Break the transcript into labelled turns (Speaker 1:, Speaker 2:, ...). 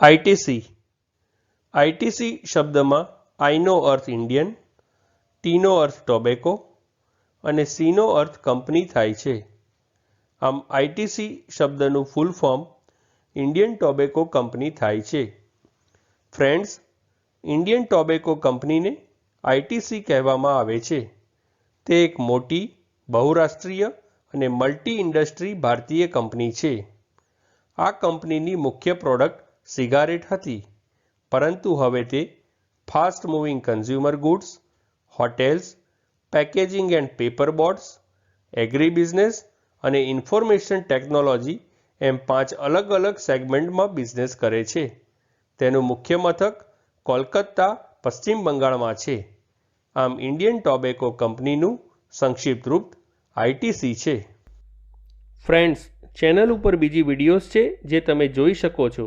Speaker 1: ITC ITC શબ્દમાં આઈનો અર્થ Indian ટીનો અર્થ tobacco અને સીનો અર્થ company થાય છે. આમ આઈટીસી શબ્દનું full form Indian tobacco company થાય છે. ફ્રેન્ડ્સ, ઇન્ડિયન ટોબેકો કંપનીને આઈટીસી કહેવામાં આવે છે. તે એક મોટી, બહુરાષ્ટ્રીય અને મલ્ટી ઇન્ડસ્ટ્રી ભારતીય કંપની છે. આ કંપનીની મુખ્ય પ્રોડક્ટ સિગારેટ હતી. પરંતુ હવે તે fast moving consumer goods, hotels, packaging and paper boards agri business અને ઇન્ફોર્મેશન ટેકનોલોજી એમ પાંચ અલગ અલગ સેગમેન્ટમાં બિઝનેસ કરે છે. તેનું મુખ્ય મથક કોલકાતા, પશ્ચિમ બંગાળમાં છે. આમ ઇન્ડિયન ટોબેકો કંપનીનું સંક્ષિપ્ત રૂપ આઈટીસી છે. ફ્રેન્ડ્સ, ચેનલ ઉપર બીજી વિડીયોઝ છે જે તમે જોઈ શકો છો.